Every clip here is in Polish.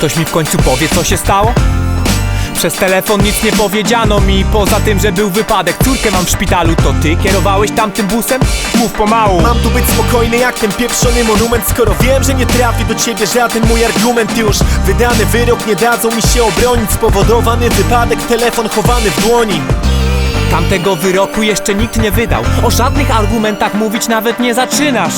ktoś mi w końcu powie, co się stało? Przez telefon nic nie powiedziano mi Poza tym, że był wypadek. Córkę mam w szpitalu To ty kierowałeś tamtym busem? Mów pomału. Mam tu być spokojny jak ten pieprzony monument. Skoro wiem, że nie trafi do ciebie żaden mój argument już Wydany wyrok nie dadzą mi się obronić. Spowodowany wypadek, telefon chowany w dłoni. Tamtego wyroku jeszcze nikt nie wydał. O żadnych argumentach mówić nawet nie zaczynasz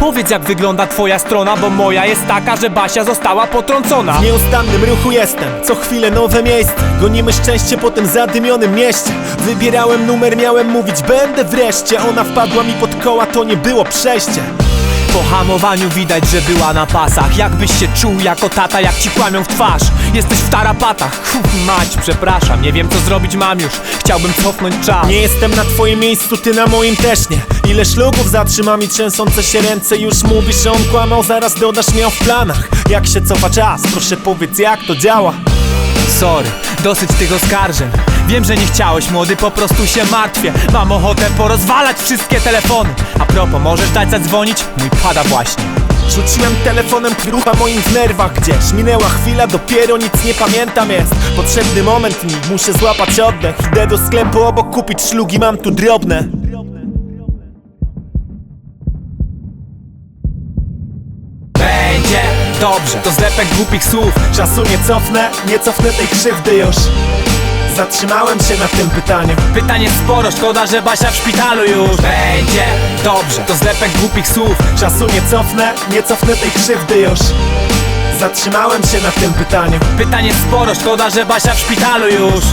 Powiedz jak wygląda twoja strona Bo moja jest taka, że Basia została potrącona. W nieustannym ruchu jestem, co chwilę nowe miejsce. Gonimy szczęście po tym zadymionym mieście. Wybierałem numer, miałem mówić będę wreszcie. Ona wpadła mi pod koła, to nie było przejście Po hamowaniu widać, że była na pasach. Jakbyś się czuł jako tata, jak ci kłamią w twarz? Jesteś w tarapatach. Uf, Mać, przepraszam, nie wiem co zrobić mam już. Chciałbym cofnąć czas. Nie jestem na twoim miejscu, ty na moim też nie. Ile szlugów zatrzyma mi trzęsące się ręce Już mówisz, że on kłamał, zaraz dodasz miał w planach. Jak się cofa czas, proszę powiedz jak to działa? Sorry, dosyć tych oskarżeń Wiem, że nie chciałeś, młody, po prostu się martwię. Mam ochotę porozwalać wszystkie telefony. A propos, możesz dać zadzwonić? Mój pada właśnie. Rzuciłem telefonem krucha moim w nerwach gdzieś. Minęła chwila, dopiero nic nie pamiętam. Jest Potrzebny moment mi, muszę złapać oddech. Idę do sklepu obok kupić szlugi, mam tu drobne. Będzie. Dobrze, to zlepek głupich słów. Czasu nie cofnę, nie cofnę tej krzywdy już Zatrzymałem się na tym pytaniu. Pytanie sporo, szkoda, że Basia w szpitalu już. Będzie. Dobrze, to zlepek głupich słów. Czasu nie cofnę, nie cofnę tej krzywdy już. Zatrzymałem się na tym pytaniu. Pytanie sporo, szkoda, że Basia w szpitalu już